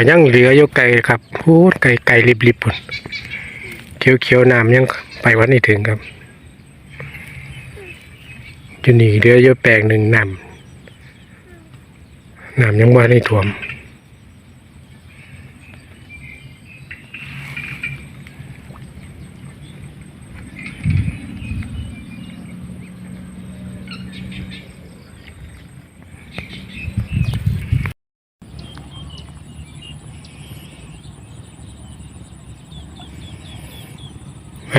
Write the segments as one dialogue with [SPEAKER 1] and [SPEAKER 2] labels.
[SPEAKER 1] ก็ยังเหลืออยู่ไกลครับพูดไกลไกลริบริบปุ่นเขียวเขียวๆน้ำยังไปวันนี้ถึงครับอยู่นี่เหลืออยู่แปลงหนึ่งน้ำน้ำยังว่าได้ท่วม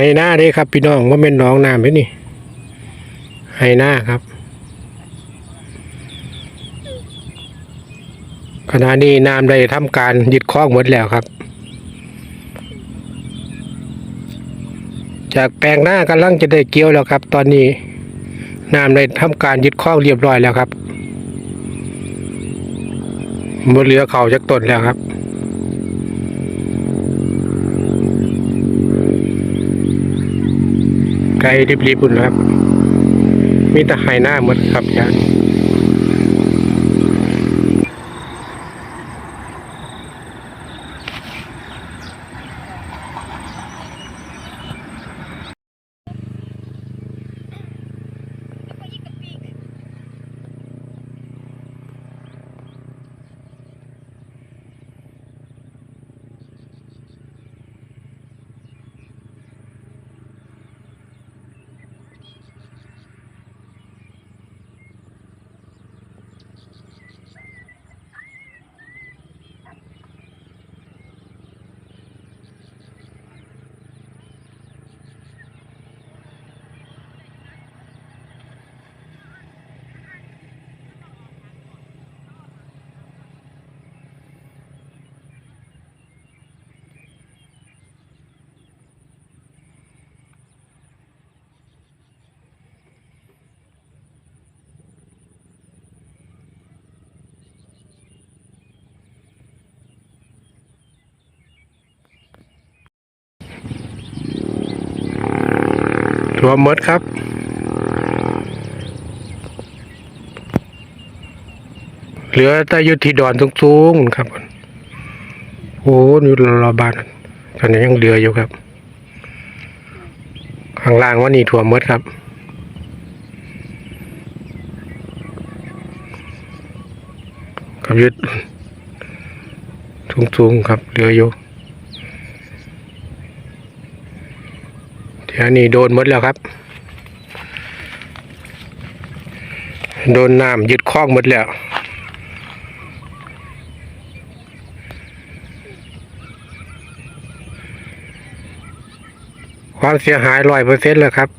[SPEAKER 1] ให้หน้าเด้ครับ พี่น้องว่าเป็นน้องน้ำไหมนี่ให้หน้าครับ ขณะนี้น้ำได้ทำการยึดคล้องหมดแล้วครับ จากแปลงหน้ากำลังจะได้เกี่ยวแล้วครับ ตอนนี้น้ำได้ทำการยึดคล้องเรียบร้อยแล้วครับหมดเหลือเขาจากต้นแล้วครับ ไกลรีบๆบุญครับ มีแต่หายหน้าหมดครับยาน วมมดครับ เหลือแต่ยุที่ดอนสูงๆครับ โอ้นี่รอบานตอนนี้ยังเหลืออยู่ครับ ข้างล่างว่านี่ถ่วมดครับกับยึดสูงๆครับเหลืออยู่ เดี๋ยวนี้โดนหมดแล้วครับ โดนน้ำยึดคล้องหมดแล้วความเสียหายร้อยเปอร์เซ็นต์แล้วครับ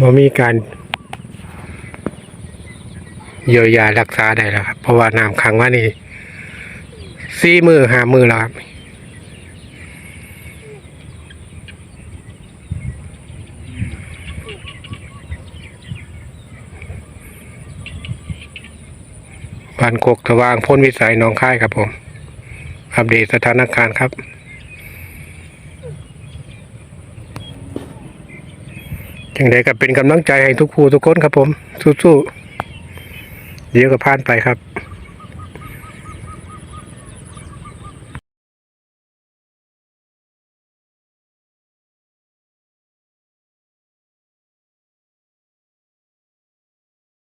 [SPEAKER 1] ม่มีการเยียวยารักษาได้แล้วครับ เพราะว่าน้ำขังว่านี่สี่มือหามือแล้วครับ บ้านกกสว่างพ้นวิสัยหนองค่ายครับผม อัปเดตสถานการณ์ครับจังไรก็เป็นกำลังใจให้ทุกผู้ทุกคนครับผม สู้ๆเดี๋ยวก็ผ่านไปครับ